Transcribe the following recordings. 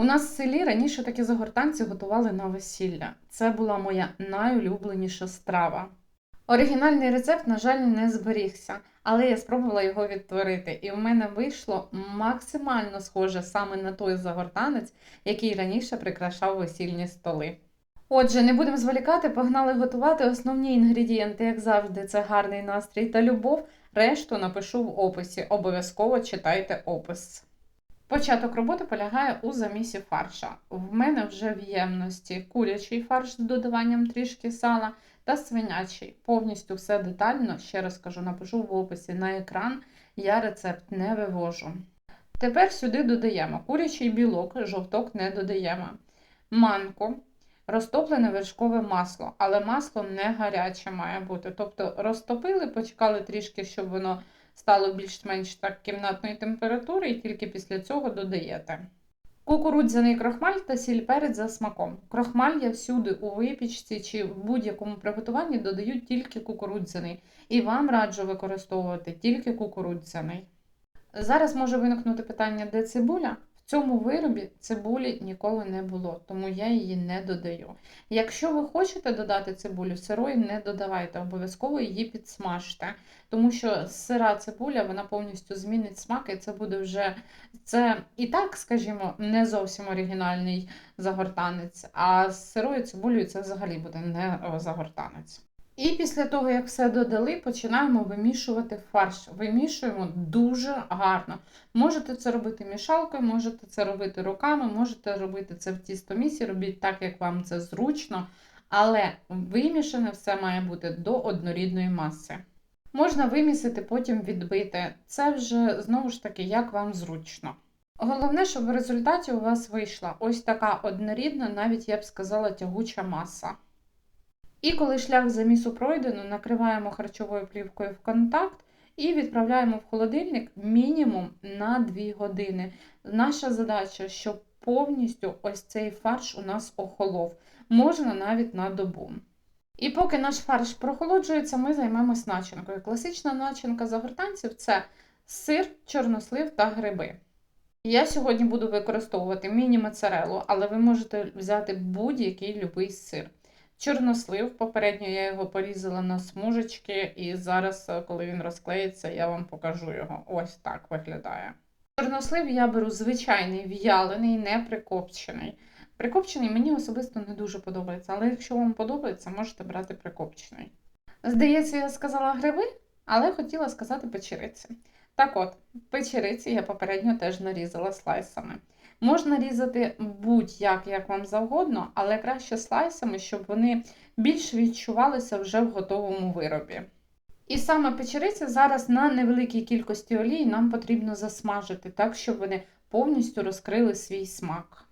У нас в селі раніше такі загортанці готували на весілля. Це була моя найулюбленіша страва. Оригінальний рецепт, на жаль, не зберігся, але я спробувала його відтворити, і в мене вийшло максимально схоже саме на той загортанець, який раніше прикрашав весільні столи. Отже, не будемо зволікати, погнали готувати основні інгредієнти, як завжди, це гарний настрій та любов. Решту напишу в описі. Обов'язково читайте опис. Початок роботи полягає у замісі фарша. В мене вже в ємності курячий фарш з додаванням трішки сала та свинячий. Повністю все детально, ще раз кажу, напишу в описі на екран. Я рецепт не вивожу. Тепер сюди додаємо курячий білок, жовток не додаємо. Манку, розтоплене вершкове масло, але масло не гаряче має бути. Тобто розтопили, почекали трішки, щоб воно стало більш-менш так кімнатної температури, і тільки після цього додаєте. Кукурудзяний крохмаль та сіль перець за смаком. Крохмаль я всюди у випічці чи в будь-якому приготуванні додаю тільки кукурудзяний. І вам раджу використовувати тільки кукурудзяний. Зараз може виникнути питання, де цибуля. Цьому виробі цибулі ніколи не було, тому я її не додаю. Якщо ви хочете додати цибулю, сирої не додавайте, обов'язково її підсмажте, тому що сира цибуля вона повністю змінить смак, і це буде вже це і так, скажімо, не зовсім оригінальний загортанець, а з сирою цибулею це взагалі буде не загортанець. І після того, як все додали, починаємо вимішувати фарш. Вимішуємо дуже гарно. Можете це робити мішалкою, можете це робити руками, можете робити це в тістомісі, робіть так, як вам це зручно. Але вимішане все має бути до однорідної маси. Можна вимісити, потім відбити. Це вже знову ж таки, як вам зручно. Головне, щоб в результаті у вас вийшла ось така однорідна, навіть я б сказала, тягуча маса. І коли шлях замісу пройдено, накриваємо харчовою плівкою в контакт і відправляємо в холодильник мінімум на 2 години. Наша задача, щоб повністю ось цей фарш у нас охолов, можна навіть на добу. І поки наш фарш прохолоджується, ми займемось начинкою. Класична начинка загортанців це сир, чорнослив та гриби. Я сьогодні буду використовувати міні-моцарелу, але ви можете взяти будь-який любий сир. Чорнослив, попередньо я його порізала на смужечки, і зараз, е, коли він розклеїться, я вам покажу його. Ось так виглядає. Чорнослив я беру звичайний в'ялений, не прикопчений. Прикопчений мені особисто не дуже подобається, але якщо вам подобається, можете брати прикопчений. Здається, я сказала гриби, але хотіла сказати печериці. Так от, печериці я попередньо теж нарізала слайсами. Можна різати будь-як, як вам завгодно, але краще слайсами, щоб вони більш відчувалися вже в готовому виробі. І саме печериці зараз на невеликій кількості олії нам потрібно засмажити, так, щоб вони повністю розкрили свій смак.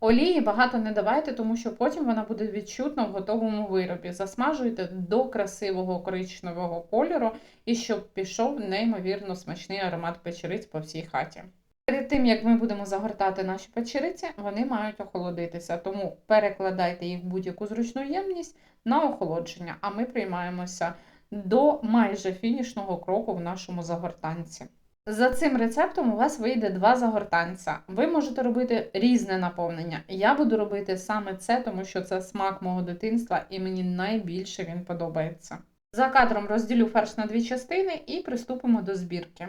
Олії багато не давайте, тому що потім вона буде відчутна в готовому виробі. Засмажуйте до красивого коричневого кольору і щоб пішов неймовірно смачний аромат печериць по всій хаті. Перед тим, як ми будемо загортати наші печериці, вони мають охолодитися, тому перекладайте їх в будь-яку зручну ємність на охолодження, а ми приймаємося до майже фінішного кроку в нашому загортанці. За цим рецептом у вас вийде два загортанця. Ви можете робити різне наповнення. Я буду робити саме це, тому що це смак мого дитинства і мені найбільше він подобається. За кадром розділю фарш на дві частини і приступимо до збірки.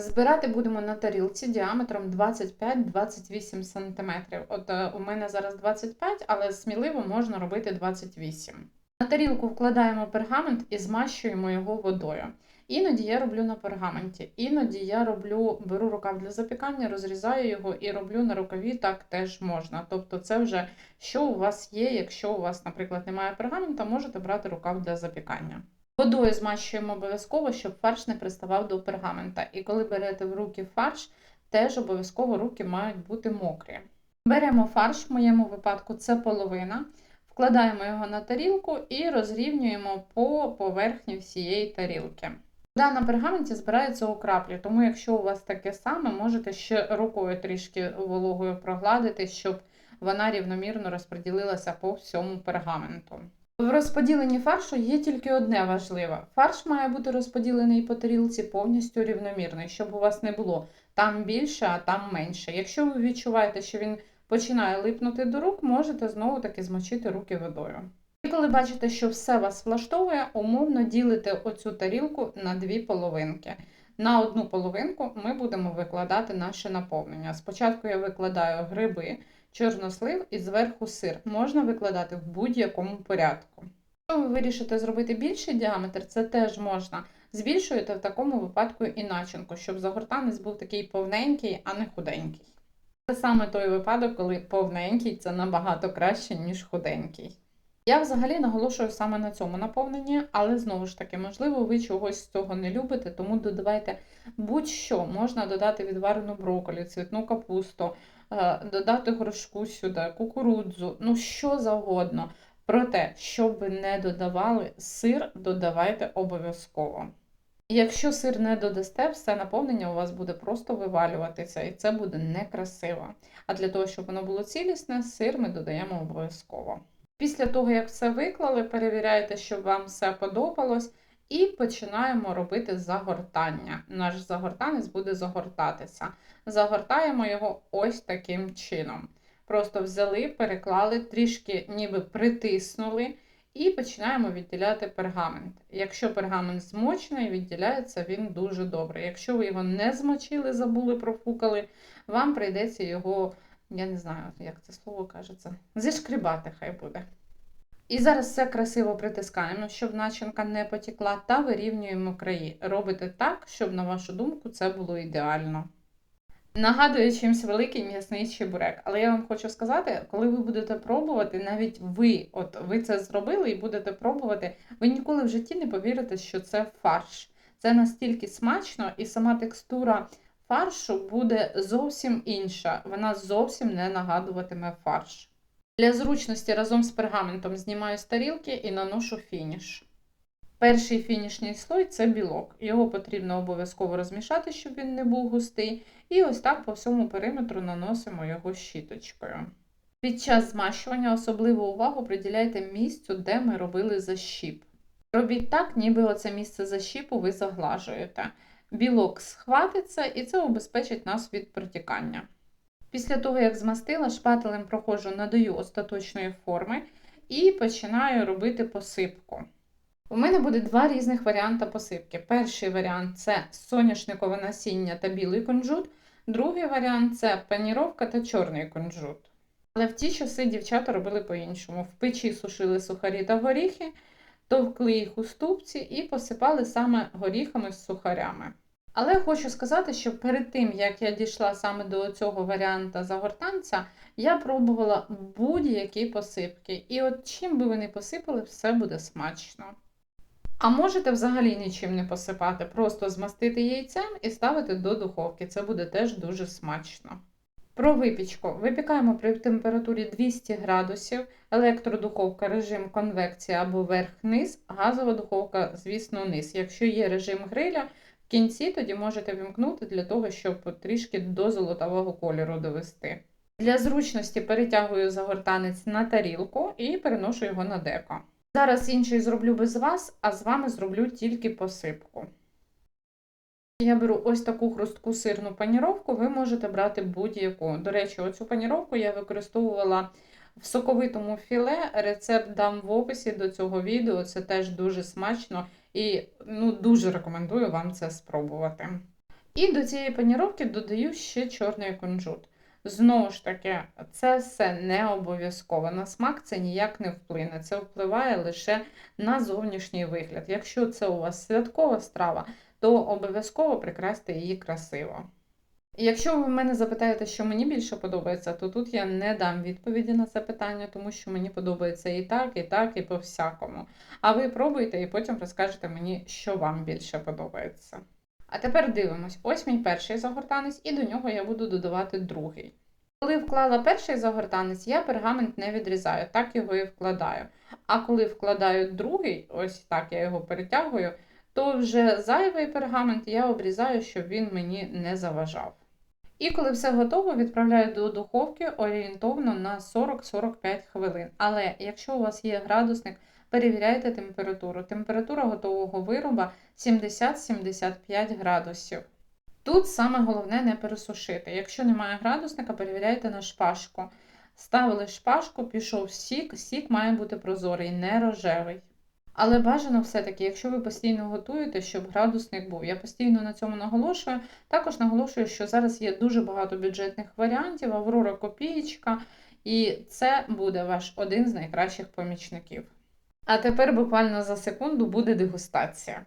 Збирати будемо на тарілці діаметром 25-28 см. От е, у мене зараз 25, але сміливо можна робити 28 На тарілку вкладаємо пергамент і змащуємо його водою. Іноді я роблю на пергаменті, іноді я роблю, беру рукав для запікання, розрізаю його і роблю на рукаві, так теж можна. Тобто, це вже що у вас є. Якщо у вас, наприклад, немає пергамента, можете брати рукав для запікання. Водою змащуємо обов'язково, щоб фарш не приставав до пергамента. І коли берете в руки фарш, теж обов'язково руки мають бути мокрі. Беремо фарш, в моєму випадку це половина, вкладаємо його на тарілку і розрівнюємо по поверхні всієї тарілки. Вода на пергаменті збирається у краплі, тому якщо у вас таке саме, можете ще рукою трішки вологою прогладити, щоб вона рівномірно розподілилася по всьому пергаменту. В розподіленні фаршу є тільки одне важливе: фарш має бути розподілений по тарілці повністю рівномірно, щоб у вас не було там більше, а там менше. Якщо ви відчуваєте, що він починає липнути до рук, можете знову таки змочити руки водою. І коли бачите, що все вас влаштовує, умовно ділите оцю тарілку на дві половинки. На одну половинку ми будемо викладати наше наповнення. Спочатку я викладаю гриби, чорнослив і зверху сир. Можна викладати в будь-якому порядку. Якщо ви вирішите зробити більший діаметр, це теж можна. Збільшуєте в такому випадку і начинку, щоб загортанець був такий повненький, а не худенький. Це саме той випадок, коли повненький це набагато краще, ніж худенький. Я взагалі наголошую саме на цьому наповненні, але знову ж таки, можливо, ви чогось з цього не любите, тому додавайте будь-що. Можна додати відварену брокколі, цвітну капусту, додати горошку сюди, кукурудзу, ну що завгодно. Проте, щоб ви не додавали сир, додавайте обов'язково. Якщо сир не додасте, все наповнення у вас буде просто вивалюватися, і це буде некрасиво. А для того, щоб воно було цілісне, сир ми додаємо обов'язково. Після того, як все виклали, перевіряйте, щоб вам все подобалось, і починаємо робити загортання. Наш загортанець буде загортатися. Загортаємо його ось таким чином. Просто взяли, переклали, трішки ніби притиснули і починаємо відділяти пергамент. Якщо пергамент змочений, відділяється він дуже добре. Якщо ви його не змочили, забули, профукали, вам прийдеться його, я не знаю, як це слово кажеться, зішкрібати хай буде. І зараз все красиво притискаємо, щоб начинка не потекла, та вирівнюємо краї. Робите так, щоб, на вашу думку, це було ідеально. Нагадує чимось великий м'ясний чебурек. Але я вам хочу сказати, коли ви будете пробувати, навіть ви, от ви це зробили і будете пробувати, ви ніколи в житті не повірите, що це фарш. Це настільки смачно, і сама текстура фаршу буде зовсім інша. Вона зовсім не нагадуватиме фарш. Для зручності разом з пергаментом знімаю з тарілки і наношу фініш. Перший фінішний слой це білок. Його потрібно обов'язково розмішати, щоб він не був густий. І ось так по всьому периметру наносимо його щіточкою. Під час змащування особливу увагу приділяйте місцю, де ми робили защіп. Робіть так, ніби оце місце защіпу ви заглажуєте. Білок схватиться і це убезпечить нас від протікання. Після того, як змастила, шпателем проходжу, надаю остаточної форми і починаю робити посипку. У мене буде два різних варіанти посипки. Перший варіант це соняшникове насіння та білий кунжут, другий варіант це паніровка та чорний кунжут. Але в ті часи дівчата робили по-іншому. В печі сушили сухарі та горіхи, товкли їх у ступці і посипали саме горіхами з сухарями. Але хочу сказати, що перед тим, як я дійшла саме до цього варіанта загортанця, я пробувала будь-які посипки. І от чим би ви не посипали, все буде смачно. А можете взагалі нічим не посипати, просто змастити яйцем і ставити до духовки. Це буде теж дуже смачно. Про випічку. Випікаємо при температурі 200 градусів, електродуховка, режим конвекція або верх-низ, газова духовка, звісно, низ. Якщо є режим гриля, в кінці тоді можете вімкнути для того, щоб трішки до золотавого кольору довести. Для зручності перетягую загортанець на тарілку і переношу його на деко. Зараз інший зроблю без вас, а з вами зроблю тільки посипку. Я беру ось таку хрустку сирну паніровку, ви можете брати будь-яку. До речі, оцю паніровку я використовувала в соковитому філе. Рецепт дам в описі до цього відео. Це теж дуже смачно і ну, дуже рекомендую вам це спробувати. І до цієї паніровки додаю ще чорний кунжут. Знову ж таки, це все не обов'язково. На смак це ніяк не вплине. Це впливає лише на зовнішній вигляд. Якщо це у вас святкова страва, то обов'язково прикрасьте її красиво. Якщо ви мене запитаєте, що мені більше подобається, то тут я не дам відповіді на це питання, тому що мені подобається і так, і так, і по-всякому. А ви пробуйте і потім розкажете мені, що вам більше подобається. А тепер дивимось: ось мій перший загортанець, і до нього я буду додавати другий. Коли вклала перший загортанець, я пергамент не відрізаю, так його і вкладаю. А коли вкладаю другий, ось так я його перетягую, то вже зайвий пергамент я обрізаю, щоб він мені не заважав. І коли все готово, відправляю до духовки орієнтовно на 40-45 хвилин. Але якщо у вас є градусник, перевіряйте температуру. Температура готового вироба 70-75 градусів. Тут саме головне не пересушити. Якщо немає градусника, перевіряйте на шпажку. Ставили шпажку, пішов сік, сік має бути прозорий, не рожевий. Але бажано все-таки, якщо ви постійно готуєте, щоб градусник був. Я постійно на цьому наголошую. Також наголошую, що зараз є дуже багато бюджетних варіантів, Аврора копієчка, і це буде ваш один з найкращих помічників. А тепер буквально за секунду буде дегустація.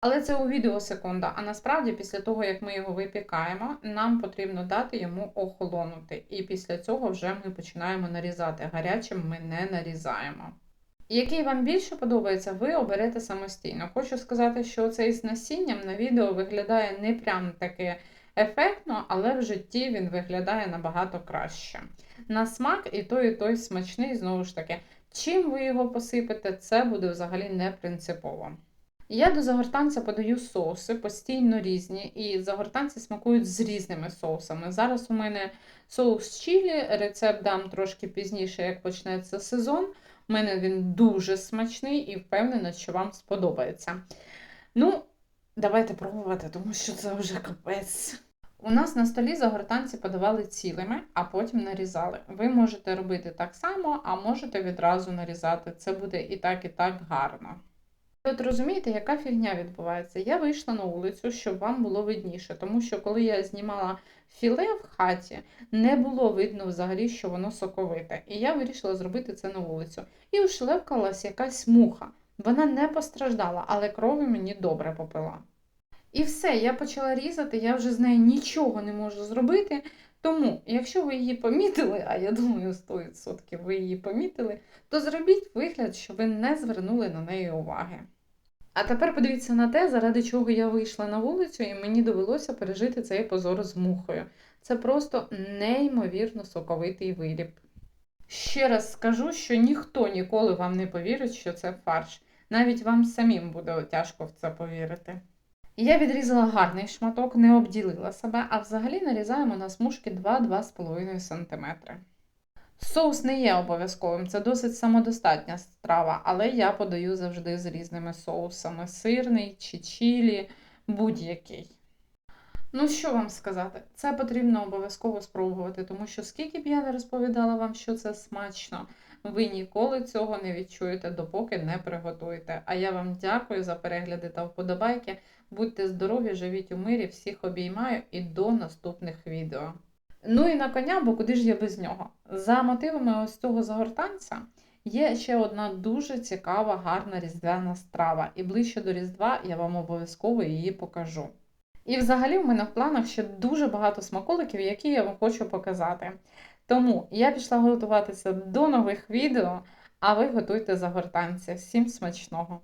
Але це у відео секунда. А насправді, після того, як ми його випікаємо, нам потрібно дати йому охолонути. І після цього вже ми починаємо нарізати. Гарячим ми не нарізаємо. Який вам більше подобається, ви оберете самостійно. Хочу сказати, що цей з насінням на відео виглядає не прям таки ефектно, але в житті він виглядає набагато краще. На смак і той, і той смачний, знову ж таки. Чим ви його посипете, це буде взагалі не принципово. Я до загортанця подаю соуси, постійно різні, і загортанці смакують з різними соусами. Зараз у мене соус чілі, рецепт дам трошки пізніше, як почнеться сезон. У мене він дуже смачний і впевнена, що вам сподобається. Ну, давайте пробувати, тому що це вже капець. У нас на столі загортанці подавали цілими, а потім нарізали. Ви можете робити так само, а можете відразу нарізати. Це буде і так, і так гарно. От розумієте, яка фігня відбувається? Я вийшла на вулицю, щоб вам було видніше, тому що коли я знімала філе в хаті, не було видно взагалі, що воно соковите. І я вирішила зробити це на вулицю. І ушлевкалась якась муха. Вона не постраждала, але крові мені добре попила. І все, я почала різати, я вже з нею нічого не можу зробити. Тому, якщо ви її помітили, а я думаю, 100% ви її помітили, то зробіть вигляд, що ви не звернули на неї уваги. А тепер подивіться на те, заради чого я вийшла на вулицю, і мені довелося пережити цей позор з мухою. Це просто неймовірно соковитий виріб. Ще раз скажу, що ніхто ніколи вам не повірить, що це фарш. Навіть вам самим буде тяжко в це повірити. Я відрізала гарний шматок, не обділила себе, а взагалі нарізаємо на смужки 2-2,5 см. Соус не є обов'язковим, це досить самодостатня страва, але я подаю завжди з різними соусами: сирний чи чілі, будь-який. Ну, що вам сказати, це потрібно обов'язково спробувати, тому що скільки б я не розповідала вам, що це смачно, ви ніколи цього не відчуєте, допоки не приготуєте. А я вам дякую за перегляди та вподобайки. Будьте здорові, живіть у мирі, всіх обіймаю і до наступних відео. Ну і на коня, бо куди ж я без нього? За мотивами ось цього загортанця є ще одна дуже цікава, гарна різдвяна страва. І ближче до Різдва я вам обов'язково її покажу. І взагалі в мене в планах ще дуже багато смаколиків, які я вам хочу показати. Тому я пішла готуватися до нових відео, а ви готуйте загортанці. Всім смачного!